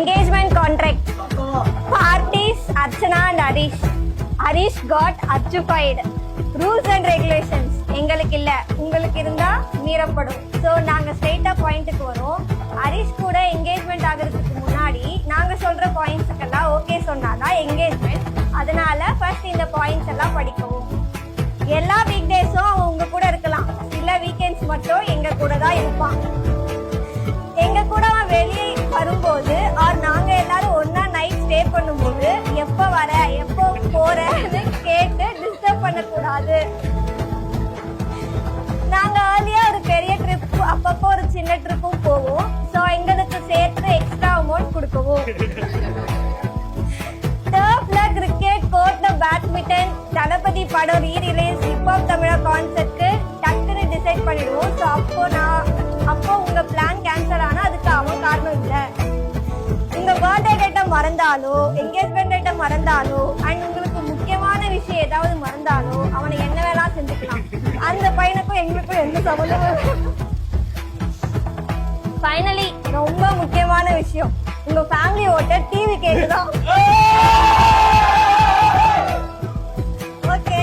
engagement contract. Parties archana and harish. Harish got archified rules and regulations. எங்களுக்கு இல்ல. உங்களுக்கு இருந்தா மீறப்படும். ஸோ நாங்க ஸ்ட்ரெயிட்டா பாயிண்ட்டுக்கு வரோம். ஹரிஷ் கூட என்கேஜ்மெண்ட் ஆகிறதுக்கு முன்னாடி நாங்க சொல்ற பாயிண்ட்ஸுக்கெல்லாம் ஓகே சொன்னாதான் என்கேஜ்மெண்ட் அதனால ஃபர்ஸ்ட் இந்த பாயிண்ட்ஸ் எல்லாம் படிக்கவும். எல்லா வீக் டேஸும் அவங்க கூட இருக்கலாம். சில வீக்கெண்ட்ஸ் மட்டும் எங்க கூட தான் இருப்பான் பண்ணக்கூடாது. நாங்க ஏர்லியா ஒரு பெரிய ட்ரிப் அப்பப்போ ஒரு சின்ன ட்ரிப்பும் போவோம். சோ எங்களுக்கு சேர்த்து எக்ஸ்ட்ரா அமௌண்ட் கொடுக்கவும். டர்ஃப்ல கிரிக்கெட் கோர்ட்ல பேட்மிண்டன் தளபதி படம் ரீ ரிலீஸ் ஹிப்ஹாப் தமிழா கான்செர்ட்க்கு டக்குன்னு டிசைட் பண்ணிடுவோம். ஸோ அப்போ நான் அப்போ உங்க பிளான் கேன்சல் ஆனா அதுக்கு அவன் காரணம் இல்லை. உங்க பர்த்டே டேட்டை மறந்தாலோ என்கேஜ்மெண்ட் டேட்டை மறந்தாலோ அண்ட் உங்களுக்கு முக்கியமான விஷயம் அந்த பையனுக்கும் எங்களுக்கும் எந்த சம்மந்தமும் ஃபைனலி ரொம்ப முக்கியமான விஷயம். உங்க ஃபேமிலி ஓட்ட டிவி கேக்குதான் ஓகே